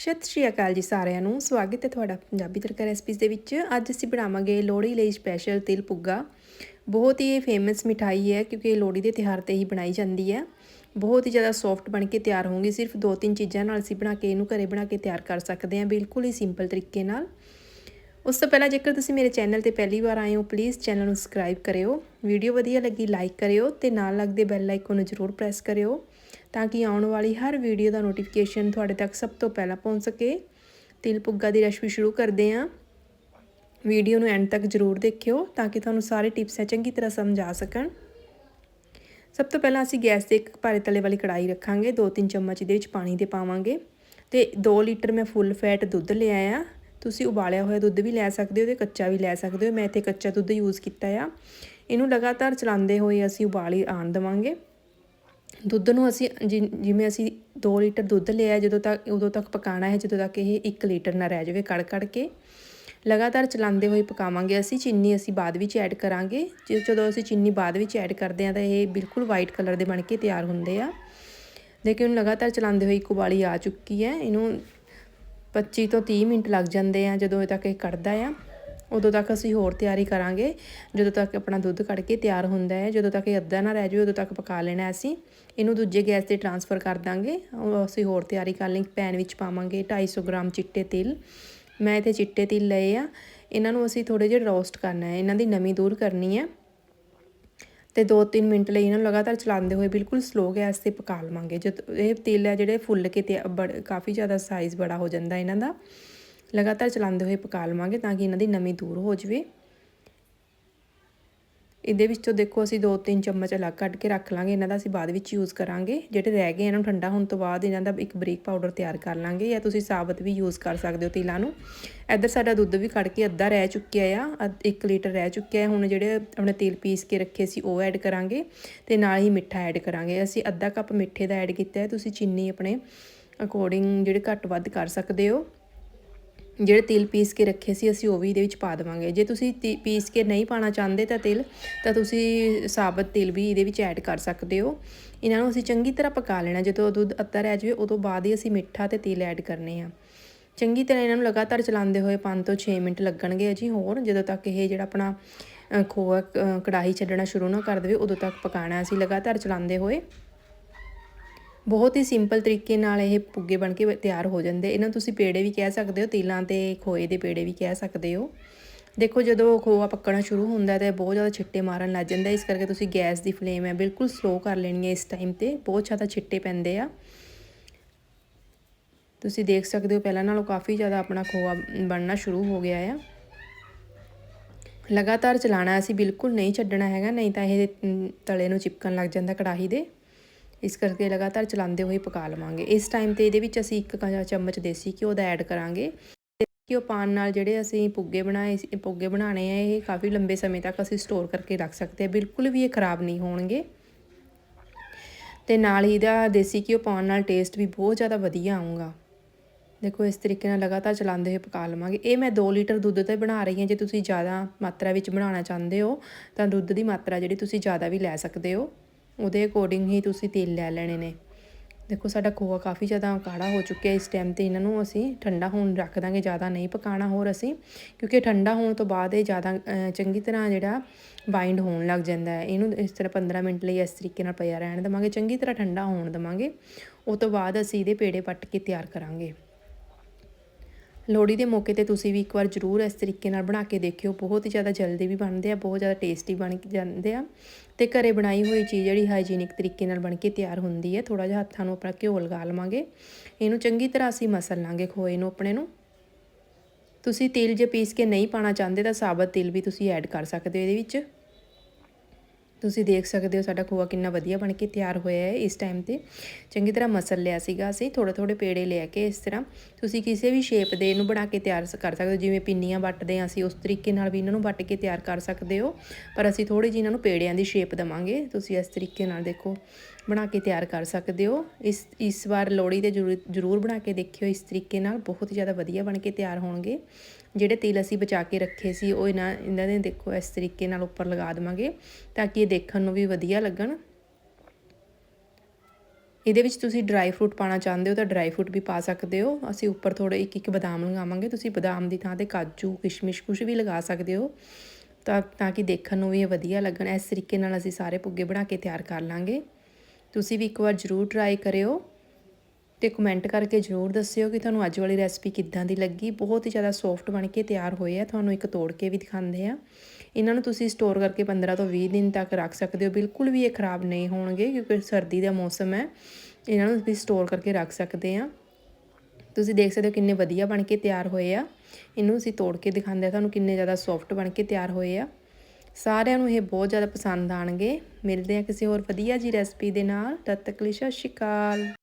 ਸਤਿ ਸ਼੍ਰੀ ਅਕਾਲ ਜੀ ਸਾਰਿਆਂ ਨੂੰ। ਸਵਾਗਤ ਹੈ ਤੁਹਾਡਾ ਪੰਜਾਬੀ ਤੜਕਾ ਰੈਸਪੀਜ਼ ਦੇ ਵਿੱਚ। ਅੱਜ ਅਸੀਂ ਬਣਾਵਾਂਗੇ ਲੋਹੜੀ ਲਈ ਸਪੈਸ਼ਲ ਤਿਲ ਪੁੱਗਾ। ਬਹੁਤ ਹੀ ਫੇਮਸ ਮਿਠਾਈ ਹੈ ਕਿਉਂਕਿ ਇਹ ਲੋਹੜੀ ਦੇ ਤਿਉਹਾਰ ਤੇ ਹੀ ਬਣਾਈ ਜਾਂਦੀ ਹੈ। ਬਹੁਤ ਹੀ ਜ਼ਿਆਦਾ ਸੌਫਟ ਬਣ ਕੇ ਤਿਆਰ ਹੋਊਗੀ ਸਿਰਫ ਦੋ ਤਿੰਨ ਚੀਜ਼ਾਂ ਨਾਲ ਅਸੀਂ ਬਣਾ ਕੇ ਇਹਨੂੰ ਘਰੇ ਬਣਾ ਕੇ ਤਿਆਰ ਕਰ ਸਕਦੇ ਹਾਂ ਬਿਲਕੁਲ ਹੀ ਸਿੰਪਲ ਤਰੀਕੇ ਨਾਲ। ਉਸ ਤੋਂ ਪਹਿਲਾਂ ਜੇਕਰ ਤੁਸੀਂ ਮੇਰੇ ਚੈਨਲ ਤੇ ਪਹਿਲੀ ਵਾਰ ਆਏ ਹੋ ਪਲੀਜ਼ ਚੈਨਲ ਨੂੰ ਸਬਸਕ੍ਰਾਈਬ ਕਰਿਓ। ਵੀਡੀਓ ਵਧੀਆ ਲੱਗੀ ਲਾਈਕ ਕਰਿਓ ਤੇ ਨਾਲ ਲੱਗਦੇ ਬੈਲ ਆਈਕਨ ਨੂੰ ਜ਼ਰੂਰ ਪ੍ਰੈਸ ਕਰਿਓ। ਤਾਂ ਕਿ ਆਉਣ ਵਾਲੀ ਹਰ ਵੀਡੀਓ ਦਾ ਨੋਟੀਫਿਕੇਸ਼ਨ ਤੁਹਾਡੇ ਤੱਕ ਸਭ ਤੋਂ ਪਹਿਲਾਂ ਪਹੁੰਚ ਸਕੇ। ਤਿਲ ਪੁੱਗਾ ਦੀ ਰੈਸਪੀ ਸ਼ੁਰੂ ਕਰਦੇ ਹਾਂ। ਵੀਡੀਓ ਨੂੰ ਐਂਡ ਤੱਕ ਜ਼ਰੂਰ ਦੇਖਿਓ ਤਾਂ ਕਿ ਤੁਹਾਨੂੰ ਸਾਰੇ ਟਿਪਸ ਹੈ ਚੰਗੀ ਤਰ੍ਹਾਂ ਸਮਝ ਆ ਸਕਣ। ਸਭ ਤੋਂ ਪਹਿਲਾਂ ਅਸੀਂ ਗੈਸ ਤੇ ਇੱਕ ਭਾਰੇ ਤਲੇ ਵਾਲੀ ਕੜਾਈ ਰੱਖਾਂਗੇ। 2-3 ਚਮਚ ਇਹਦੇ ਵਿੱਚ ਪਾਣੀ ਦੇ ਪਾਵਾਂਗੇ। ਤੇ 2 ਲੀਟਰ ਮੈਂ ਫੁੱਲ ਫੈਟ ਦੁੱਧ ਲਿਆ ਆ। ਤੁਸੀਂ ਉਬਾਲਿਆ ਹੋਇਆ ਦੁੱਧ ਵੀ ਲੈ ਸਕਦੇ ਹੋ ਤੇ ਕੱਚਾ ਵੀ ਲੈ ਸਕਦੇ ਹੋ। ਮੈਂ ਇੱਥੇ ਕੱਚਾ ਦੁੱਧ ਯੂਜ਼ ਕੀਤਾ ਆ। ਇਹਨੂੰ ਲਗਾਤਾਰ ਚਲਾਉਂਦੇ ਹੋਏ ਅਸੀਂ ਉਬਾਲੀ ਆਣ ਦਵਾਂਗੇ। ਦੁੱਧ ਨੂੰ ਅਸੀਂ ਜਿਵੇਂ ਅਸੀਂ 2 ਲੀਟਰ ਦੁੱਧ ਲਿਆ, ਜਦੋਂ ਤੱਕ, ਉਦੋਂ ਤੱਕ ਪਕਾਣਾ ਹੈ, ਜਦੋਂ ਤੱਕ ਇਹ 1 ਲੀਟਰ ਨਾ ਰਹਿ ਜਾਵੇ ਕੜ ਕੜ ਕੇ। ਲਗਾਤਾਰ ਚਲਾਉਂਦੇ ਹੋਏ ਪਕਾਵਾਂਗੇ ਅਸੀਂ, ਚੀਨੀ ਅਸੀਂ ਬਾਅਦ ਵਿੱਚ ਐਡ ਕਰਾਂਗੇ। ਜਦੋਂ ਅਸੀਂ ਚੀਨੀ ਬਾਅਦ ਵਿੱਚ ਐਡ ਕਰਦੇ ਹਾਂ, ਤਾਂ ਇਹ ਬਿਲਕੁਲ ਵਾਈਟ ਕਲਰ ਦੇ ਬਣ ਕੇ ਤਿਆਰ ਹੁੰਦੇ ਆ। ਦੇਖੋ ਲਗਾਤਾਰ ਚਲਾਉਂਦੇ ਹੋਏ ਇੱਕ ਉਬਾਲੀ ਆ ਚੁੱਕੀ ਹੈ। ਇਹਨੂੰ 25 ਤੋਂ 30 ਮਿੰਟ ਲੱਗ ਜਾਂਦੇ ਆ, ਜਦੋਂ ਤੱਕ ਇਹ ਕੱਢਦਾ ਆ। ਉਦੋਂ ਤੱਕ ਅਸੀਂ ਹੋਰ ਤਿਆਰੀ ਕਰਾਂਗੇ। ਜਦੋਂ ਤੱਕ ਆਪਣਾ ਦੁੱਧ ਕੱਢ ਕੇ ਤਿਆਰ ਹੁੰਦਾ ਹੈ, ਜਦੋਂ ਤੱਕ ਇਹ ਅੱਧਾ ਨਾ ਰਹਿ ਜਾਵੇ, ਉਦੋਂ ਤੱਕ ਪਕਾ ਲੈਣਾ ਅਸੀਂ। ਇਹਨੂੰ ਦੂਜੇ ਗੈਸ ਤੇ ਟਰਾਂਸਫਰ ਕਰ ਦਾਂਗੇ। ਅਸੀਂ ਹੋਰ ਤਿਆਰੀ ਕਰ ਲਈ ਪੈਨ ਵਿੱਚ ਪਾਵਾਂਗੇ 250 ਗ੍ਰਾਮ ਚਿੱਟੇ ਤਿਲ। ਮੈਂ ਇੱਥੇ ਚਿੱਟੇ ਤਿਲ ਲਏ ਆ। ਇਹਨਾਂ ਨੂੰ ਅਸੀਂ ਥੋੜੇ ਜਿਹਾ ਰੋਸਟ ਕਰਨਾ ਹੈ। ਇਹਨਾਂ ਦੀ ਨਮੀ ਦੂਰ ਕਰਨੀ ਹੈ। ਤੇ 2-3 ਮਿੰਟ ਲਈ ਇਹਨਾਂ ਨੂੰ ਲਗਾਤਾਰ ਚਲਾਉਂਦੇ ਹੋਏ ਬਿਲਕੁਲ ਸਲੋ ਗੈਸ ਤੇ ਪਕਾ ਲਵਾਂਗੇ। ਜਦ ਇਹ ਤਿਲ ਹੈ, ਜਿਹੜੇ ਫੁੱਲ ਕੇ ਤੇ ਕਾਫੀ ਜ਼ਿਆਦਾ ਸਾਈਜ਼ ਬੜਾ ਹੋ ਜਾਂਦਾ ਇਹਨਾਂ ਦਾ। ਲਗਾਤਾਰ ਚਲਾਉਂਦੇ ਹੋਏ ਪਕਾ ਲਵਾਂਗੇ ਤਾਂ ਕਿ ਇਹਨਾਂ ਦੀ ਨਮੀ ਦੂਰ ਹੋ ਜਵੇ। ਇਹਦੇ ਵਿੱਚੋਂ ਦੇਖੋ ਅਸੀਂ 2-3 ਚਮਚ ਅਲੱਗ ਕੱਢ ਕੇ ਰੱਖ ਲਾਂਗੇ। ਇਹਨਾਂ ਦਾ ਅਸੀਂ ਬਾਅਦ ਵਿੱਚ ਯੂਜ਼ ਕਰਾਂਗੇ। ਜਿਹੜੇ ਰਹਿ ਗਏ ਇਹਨਾਂ ਨੂੰ ਠੰਡਾ ਹੋਣ ਤੋਂ ਬਾਅਦ ਇਹਨਾਂ ਦਾ ਇੱਕ ਬਰੀਕ ਪਾਊਡਰ ਤਿਆਰ ਕਰ ਲਾਂਗੇ ਜਾਂ ਤੁਸੀਂ ਸਾਬਤ ਵੀ ਯੂਜ਼ ਕਰ ਸਕਦੇ ਹੋ ਤਿਲਾਂ ਨੂੰ। ਇੱਧਰ ਸਾਡਾ ਦੁੱਧ ਵੀ ਕੱਢ ਕੇ ਅੱਧਾ ਰਹਿ ਚੁੱਕਿਆ ਆ 1 ਲੀਟਰ ਰਹਿ ਚੁੱਕਿਆ ਹੁਣ ਜਿਹੜੇ ਆਪਣੇ ਤੇਲ ਪੀਸ ਕੇ ਰੱਖੇ ਸੀ, ਉਹ ਐਡ ਕਰਾਂਗੇ ਤੇ ਨਾਲ ਹੀ ਮਿੱਠਾ ਐਡ ਕਰਾਂਗੇ। ਅਸੀਂ ਅੱਧਾ ਕੱਪ ਮਿੱਠੇ ਦਾ ਐਡ ਕੀਤਾ ਹੈ। ਤੁਸੀਂ ਚੀਨੀ ਆਪਣੇ ਅਕੋਰਡਿੰਗ ਜਿਹੜੇ ਘੱਟ ਵੱਧ ਕਰ ਸਕਦੇ ਹੋ। ਜਿਹੜੇ ਤਿਲ ਪੀਸ ਕੇ ਰੱਖੇ ਸੀ, ਅਸੀਂ ਉਹ ਵੀ ਇਹਦੇ ਵਿੱਚ ਪਾ ਦੇਵਾਂਗੇ। ਜੇ ਤੁਸੀਂ ਪੀਸ ਕੇ ਨਹੀਂ ਪਾਣਾ ਚਾਹੁੰਦੇ ਤਾਂ ਤਿਲ, ਤਾਂ ਤੁਸੀਂ ਸਾਬਤ ਤਿਲ ਵੀ ਇਹਦੇ ਵਿੱਚ ਐਡ ਕਰ ਸਕਦੇ ਹੋ। ਇਹਨਾਂ ਨੂੰ ਅਸੀਂ ਚੰਗੀ ਤਰ੍ਹਾਂ ਪਕਾ ਲੈਣਾ। ਜਦੋਂ ਦੁੱਧ ਅੱਧਾ ਰਹਿ ਜਾਵੇ, ਉਦੋਂ ਬਾਅਦ ਹੀ ਅਸੀਂ ਮਿੱਠਾ ਤੇ ਤਿਲ ਐਡ ਕਰਨੇ ਆ। ਚੰਗੀ ਤਰ੍ਹਾਂ ਇਹਨਾਂ ਨੂੰ ਲਗਾਤਾਰ ਚਲਾਉਂਦੇ ਹੋਏ 5 ਤੋਂ 6 ਮਿੰਟ ਲੱਗਣਗੇ ਜੀ ਹੋਰ। ਜਦੋਂ ਤੱਕ ਇਹ ਜਿਹੜਾ ਆਪਣਾ ਖੋਆ ਕੜਾਹੀ ਛੱਡਣਾ ਸ਼ੁਰੂ ਨਾ ਕਰ ਦੇਵੇ, ਉਦੋਂ ਤੱਕ ਪਕਾਣਾ ਅਸੀਂ ਲਗਾਤਾਰ ਚਲਾਉਂਦੇ ਹੋਏ। ਬਹੁਤ ਹੀ ਸਿੰਪਲ ਤਰੀਕੇ ਨਾਲ ਇਹ ਪੁੱਗੇ ਬਣ ਕੇ ਤਿਆਰ ਹੋ ਜਾਂਦੇ। ਇਹਨਾਂ ਤੁਸੀਂ ਪੇੜੇ ਵੀ ਕਹਿ ਸਕਦੇ ਹੋ, ਤੀਲਾਂ ਤੇ ਖੋਏ ਦੇ ਪੇੜੇ ਵੀ ਕਹਿ ਸਕਦੇ ਹੋ। ਦੇਖੋ ਜਦੋਂ ਖੋਆ ਪੱਕਣਾ ਸ਼ੁਰੂ ਹੁੰਦਾ ਤਾਂ ਬਹੁਤ ਜ਼ਿਆਦਾ ਛਿੱਟੇ ਮਾਰਨ ਲੱਗ ਜਾਂਦਾ ਇਸ ਕਰਕੇ ਤੁਸੀਂ ਗੈਸ ਦੀ ਫਲੇਮ ਹੈ ਬਿਲਕੁਲ ਸਲੋ ਕਰ ਲੈਣੀ ਹੈ ਇਸ ਟਾਈਮ ਤੇ, ਬਹੁਤ ਜ਼ਿਆਦਾ ਛਿੱਟੇ ਪੈਂਦੇ ਆ। ਤੁਸੀਂ ਦੇਖ ਸਕਦੇ ਹੋ ਪਹਿਲਾਂ ਨਾਲੋਂ ਕਾਫੀ ਜ਼ਿਆਦਾ ਆਪਣਾ ਖੋਆ ਬਣਨਾ ਸ਼ੁਰੂ ਹੋ ਗਿਆ ਆ। ਲਗਾਤਾਰ ਚਲਾਣਾ ਅਸੀਂ ਬਿਲਕੁਲ ਨਹੀਂ ਛੱਡਣਾ ਹੈਗਾ, ਨਹੀਂ ਤਾਂ ਇਹ ਤਲੇ ਨੂੰ ਚਿਪਕਣ ਲੱਗ ਜਾਂਦਾ ਕੜਾਹੀ ਦੇ। ਇਸ ਕਰਕੇ ਲਗਾਤਾਰ ਚਲਾਉਂਦੇ ਹੋਏ ਪਕਾ ਲਵਾਂਗੇ। ਇਸ ਟਾਈਮ ਤੇ ਇਹਦੇ ਵਿੱਚ ਅਸੀਂ ਇੱਕ ਚਮਚ ਦੇਸੀ ਘਿਓ ਦਾ ਐਡ ਕਰਾਂਗੇ। ਘਿਓ ਪਾਣ ਨਾਲ ਜਿਹੜੇ ਅਸੀਂ ਪੁੱਗੇ ਬਣਾਏ ਸੀ ਪੁੱਗੇ ਬਣਾਣੇ ਆ, ਇਹ ਕਾਫੀ ਲੰਬੇ ਸਮੇਂ ਤੱਕ ਅਸੀਂ ਸਟੋਰ ਕਰਕੇ ਰੱਖ ਸਕਦੇ ਹਾਂ ਬਿਲਕੁਲ ਵੀ ਇਹ ਖਰਾਬ ਨਹੀਂ ਹੋਣਗੇ। ਤੇ ਨਾਲ ਹੀ ਇਹਦਾ ਦੇਸੀ ਘਿਓ ਪਾਉਣ ਨਾਲ ਟੇਸਟ ਵੀ ਬਹੁਤ ਜ਼ਿਆਦਾ ਵਧੀਆ ਆਊਗਾ। ਦੇਖੋ, ਇਸ ਤਰੀਕੇ ਨਾਲ ਲਗਾਤਾਰ ਚਲਾਉਂਦੇ ਹੋਏ ਪਕਾ ਲਵਾਂਗੇ। ਇਹ ਮੈਂ 2 ਲੀਟਰ ਦੁੱਧ ਤੇ ਬਣਾ ਰਹੀ ਹਾਂ। ਜੇ ਤੁਸੀਂ ਜ਼ਿਆਦਾ ਮਾਤਰਾ ਵਿੱਚ ਬਣਾਉਣਾ ਚਾਹੁੰਦੇ ਹੋ, ਤਾਂ ਦੁੱਧ ਦੀ ਮਾਤਰਾ ਜਿਹੜੀ ਤੁਸੀਂ ਜ਼ਿਆਦਾ ਵੀ ਲੈ ਸਕਦੇ ਹੋ। ਉਹਦੇ ਅਕੋਰਡਿੰਗ ਹੀ ਤੁਸੀਂ ਤੇਲ ਲੈ ਲੈਣੇ ਨੇ। ਦੇਖੋ, ਸਾਡਾ ਖੋਆ ਕਾਫੀ ਜ਼ਿਆਦਾ ਕਾੜਾ ਹੋ ਚੁੱਕਿਆ ਇਸ ਟਾਈਮ ਤੇ ਇਹਨਾਂ ਨੂੰ ਅਸੀਂ ਠੰਡਾ ਹੋਣ ਰੱਖ ਦਾਂਗੇ, ਜ਼ਿਆਦਾ ਨਹੀਂ ਪਕਾਣਾ ਹੋਰ ਅਸੀਂ, ਕਿਉਂਕਿ ਠੰਡਾ ਹੋਣ ਤੋਂ ਬਾਅਦ ਇਹ ਜ਼ਿਆਦਾ ਚੰਗੀ ਤਰ੍ਹਾਂ ਜਿਹੜਾ ਬਾਈਂਡ ਹੋਣ ਲੱਗ ਜਾਂਦਾ ਹੈ। ਇਹਨੂੰ ਇਸ ਤਰ੍ਹਾਂ 15 ਮਿੰਟ ਲਈ ਇਸ ਤਰੀਕੇ ਨਾਲ ਪਿਆ ਰਹਿਣ ਦਵਾਂਗੇ, ਚੰਗੀ ਤਰ੍ਹਾਂ ਠੰਡਾ ਹੋਣ ਦਵਾਂਗੇ। ਉਸ ਤੋਂ ਬਾਅਦ ਅਸੀਂ ਇਹਦੇ ਪੇੜੇ ਪੱਟ ਕੇ ਤਿਆਰ ਕਰਾਂਗੇ। ਲੋਹੜੀ ਦੇ ਮੌਕੇ ਤੇ ਤੁਸੀਂ ਵੀ ਇੱਕ ਵਾਰ ਜ਼ਰੂਰ ਇਸ ਤਰੀਕੇ ਨਾਲ ਬਣਾ ਕੇ ਦੇਖਿਓ। ਬਹੁਤ ਹੀ ਜ਼ਿਆਦਾ ਜਲਦੀ ਵੀ ਬਣਦੇ ਆ, ਬਹੁਤ ਜ਼ਿਆਦਾ ਟੇਸਟੀ ਬਣ ਜਾਂਦੇ ਆ ਤੇ ਘਰੇ ਬਣਾਈ ਹੋਈ ਚੀਜ਼ ਜਿਹੜੀ ਹਾਈਜੀਨਿਕ ਤਰੀਕੇ ਨਾਲ ਬਣ ਕੇ ਤਿਆਰ ਹੁੰਦੀ ਹੈ। ਥੋੜਾ ਜਿਹਾ ਹੱਥਾਂ ਨੂੰ ਆਪਣਾ ਘਿਓ ਲਗਾ ਲਵਾਂਗੇ। ਇਹਨੂੰ ਚੰਗੀ ਤਰ੍ਹਾਂ ਅਸੀਂ ਮਸਲ ਲਾਂਗੇ ਖੋਏ ਨੂੰ ਆਪਣੇ ਨੂੰ। ਤੁਸੀਂ ਤੇਲ ਜੇ ਪੀਸ ਕੇ ਨਹੀਂ ਪਾਣਾ ਚਾਹੁੰਦੇ ਤਾਂ ਸਾਬਤ ਤੇਲ ਵੀ ਤੁਸੀਂ ਐਡ ਕਰ ਸਕਦੇ ਹੋ ਇਹਦੇ ਵਿੱਚ। ਤੁਸੀਂ ਦੇਖ ਸਕਦੇ ਹੋ ਸਾਡਾ ਖੋਆ ਕਿੰਨਾ ਵਧੀਆ ਬਣ ਕੇ ਤਿਆਰ ਹੋਇਆ ਹੈ ਇਸ ਟਾਈਮ ਤੇ। ਚੰਗੀ ਤਰ੍ਹਾਂ ਮਸਲ ਲਿਆ ਸੀਗਾ ਅਸੀਂ ਥੋੜੇ ਥੋੜੇ ਪੇੜੇ ਲੈ ਕੇ ਇਸ ਤਰ੍ਹਾਂ। ਤੁਸੀਂ ਕਿਸੇ ਵੀ ਸ਼ੇਪ ਦੇ ਇਹਨੂੰ ਬਣਾ ਕੇ ਤਿਆਰ ਕਰ ਸਕਦੇ ਹੋ, ਜਿਵੇਂ ਪਿੰਨੀਆਂ ਵੱਟਦੇ ਆ ਅਸੀਂ, ਉਸ ਤਰੀਕੇ ਨਾਲ ਵੀ ਇਹਨਾਂ ਨੂੰ ਵੱਟ ਕੇ ਤਿਆਰ ਕਰ ਸਕਦੇ ਹੋ। ਪਰ ਅਸੀਂ ਥੋੜੀ ਜਿਹੀ ਇਹਨਾਂ ਨੂੰ ਪੇੜਿਆਂ ਦੀ ਸ਼ੇਪ ਦਵਾਂਗੇ। ਤੁਸੀਂ ਇਸ ਤਰੀਕੇ ਨਾਲ ਦੇਖੋ ਬਣਾ ਕੇ ਤਿਆਰ ਕਰ ਸਕਦੇ ਹੋ। ਇਸ ਇਸ ਵਾਰ ਲੋੜੀ ਤੇ ਜ਼ਰੂਰ ਬਣਾ ਕੇ ਦੇਖਿਓ। ਇਸ ਤਰੀਕੇ ਨਾਲ ਬਹੁਤ ਜ਼ਿਆਦਾ ਵਧੀਆ ਬਣ ਕੇ ਤਿਆਰ ਹੋਣਗੇ। ਜਿਹੜੇ ਤੇਲ ਅਸੀਂ ਬਚਾ ਕੇ ਰੱਖੇ ਸੀ, ਉਹ ਇਹਨਾਂ ਇਹਨਾਂ ਦੇ ਦੇਖੋ ਇਸ ਤਰੀਕੇ ਨਾਲ ਉੱਪਰ ਲਗਾ ਦੇਵਾਂਗੇ ਤਾਂ ਕਿ ਇਹ ਦੇਖਣ ਨੂੰ ਵੀ ਵਧੀਆ ਲੱਗਣ। ਇਹਦੇ ਵਿੱਚ ਤੁਸੀਂ ਡਰਾਈ ਫਰੂਟ ਪਾਣਾ ਚਾਹੁੰਦੇ ਹੋ ਤਾਂ ਡਰਾਈ ਫਰੂਟ ਵੀ ਪਾ ਸਕਦੇ ਹੋ। ਅਸੀਂ ਉੱਪਰ ਥੋੜੇ ਇੱਕ ਇੱਕ ਬਦਾਮ ਲਗਾਵਾਂਗੇ। ਤੁਸੀਂ ਬਦਾਮ ਦੀ ਥਾਂ ਤੇ ਕਾਜੂ, ਕਿਸ਼ਮਿਸ਼ ਕੁਝ ਵੀ ਲਗਾ ਸਕਦੇ ਹੋ ਤਾਂ ਤਾਂ ਕਿ ਦੇਖਣ ਨੂੰ ਵੀ ਇਹ ਵਧੀਆ ਲੱਗਣ। ਇਸ ਤਰੀਕੇ ਨਾਲ ਅਸੀਂ ਸਾਰੇ ਪੁੱਗੇ ਬਣਾ ਕੇ ਤਿਆਰ ਕਰ ਲਾਂਗੇ। ਤੁਸੀਂ ਵੀ ਇੱਕ ਵਾਰ ਜ਼ਰੂਰ ਟਰਾਈ ਕਰਿਓ ਤੇ ਕਮੈਂਟ ਕਰਕੇ ਜ਼ਰੂਰ ਦੱਸਿਓ ਕਿ ਤੁਹਾਨੂੰ ਅੱਜ ਵਾਲੀ ਰੈਸਪੀ ਕਿੱਦਾਂ ਦੀ ਲੱਗੀ। ਬਹੁਤ ਹੀ ਜ਼ਿਆਦਾ ਸੌਫਟ ਬਣ ਕੇ ਤਿਆਰ ਹੋਏ ਆ। ਤੁਹਾਨੂੰ ਇੱਕ ਤੋੜ ਕੇ ਵੀ ਦਿਖਾਉਂਦੇ ਆ। ਇਹਨਾਂ ਨੂੰ ਤੁਸੀਂ ਸਟੋਰ ਕਰਕੇ 15 ਤੋਂ 20 ਦਿਨ ਤੱਕ ਰੱਖ ਸਕਦੇ ਹੋ। ਬਿਲਕੁਲ ਵੀ ਇਹ ਖਰਾਬ ਨਹੀਂ ਹੋਣਗੇ ਕਿਉਂਕਿ ਸਰਦੀ ਦਾ ਮੌਸਮ ਹੈ। ਇਹਨਾਂ ਨੂੰ ਤੁਸੀਂ ਸਟੋਰ ਕਰਕੇ ਰੱਖ ਸਕਦੇ ਆ। ਤੁਸੀਂ ਦੇਖ ਸਕਦੇ ਹੋ ਕਿੰਨੇ ਵਧੀਆ ਬਣ ਕੇ ਤਿਆਰ ਹੋਏ ਆ। ਇਹਨੂੰ ਅਸੀਂ ਤੋੜ ਕੇ ਦਿਖਾਉਂਦੇ ਆ। ਤੁਹਾਨੂੰ ਕਿੰਨੇ ਜ਼ਿਆਦਾ ਸੌਫਟ ਬਣ ਕੇ ਤਿਆਰ ਹੋਏ ਆ। ਸਾਰਿਆਂ ਨੂੰ ਇਹ ਬਹੁਤ ਜ਼ਿਆਦਾ ਪਸੰਦ ਆਣਗੇ ਮਿਲਦੇ ਆ ਕਿਸੇ ਹੋਰ ਵਧੀਆ ਜੀ ਰੈਸਪੀ ਦੇ ਨਾਲ। ਤਦ ਤੱਕ ਲਈ ਸਤਿ ਸ਼੍ਰੀ ਅਕਾਲ।